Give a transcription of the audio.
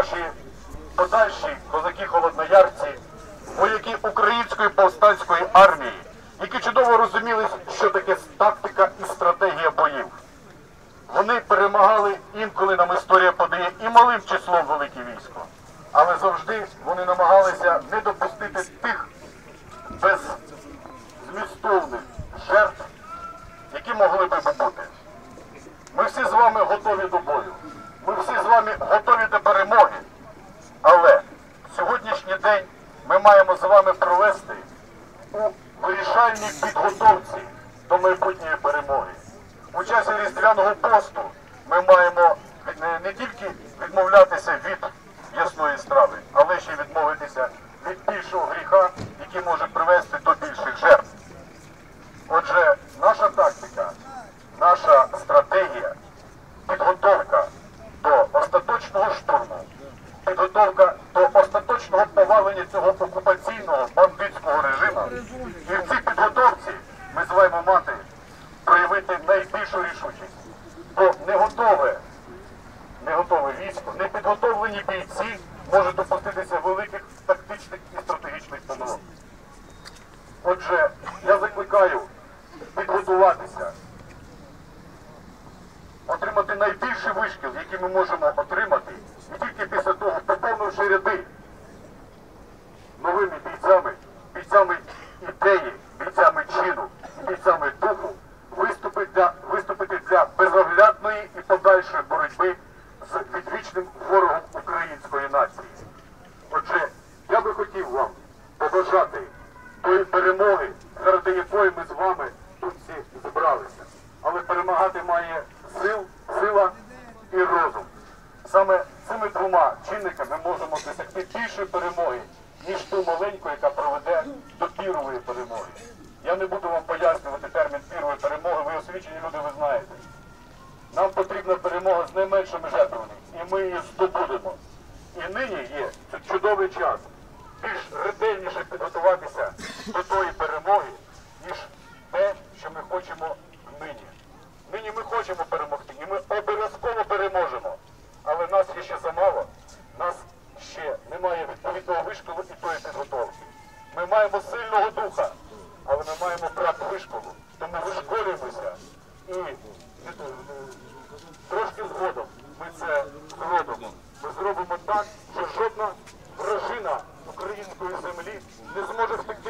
наші подальші козаки-холодноярці, вояки української повстанської армії, які чудово розуміли, що таке тактика і стратегія боїв. Вони перемагали інколи нам історія подає і малим числом велике військо. Але завжди вони намагалися не допустити тих беззмістовних жертв, які могли би бути. Ми всі з вами готові до бою. Ми всі з вами готові до перемоги. Але сьогоднішній день ми маємо з вами провести у вирішальній підготовці до майбутньої перемоги. У часі різдвяного посту ми маємо не, тільки відмовлятися від ясної страви, але ще й відмовитися від більшого гріха, який може привести до більших жертв. Отже, наша тактика, наша стратегія, підготовка до остаточного штурму, підготовка до повалення цього окупаційного бандитського режиму. І в цій підготовці ми вами мати проявити найбільшу рішучість. Бо не готове, не готове військо, не підготовлені бійці можуть допуститися великих тактичних і стратегічних помилок. Отже, я закликаю підготуватися, отримати найбільший вишкіл, який ми можемо отримати, і тільки після того, безоглядної і подальшої боротьби з відвічним ворогом української нації. Отже, я би хотів вам побажати тої перемоги, заради якої ми з вами тут всі зібралися. Але перемагати має сил, сила і розум. Саме цими двома чинниками ми можемо досягти більшої перемоги, ніж ту маленьку, яка проведе до пірової перемоги. Я не буду вам пояснювати з і ми її здобудемо. І нині є чудовий час більш ретельніше підготуватися до тої перемоги, ніж те, що ми хочемо нині. Нині ми хочемо перемогти, і ми обов'язково переможемо. Але нас є ще замало, нас ще немає відповідного вишколу і тої підготовки. Ми маємо сильного духа, але ми маємо брак вишколу. Тому вишколюємося і е, трошки згодом ми це зробимо. Ми зробимо так, що жодна вражина української землі не зможе втекти.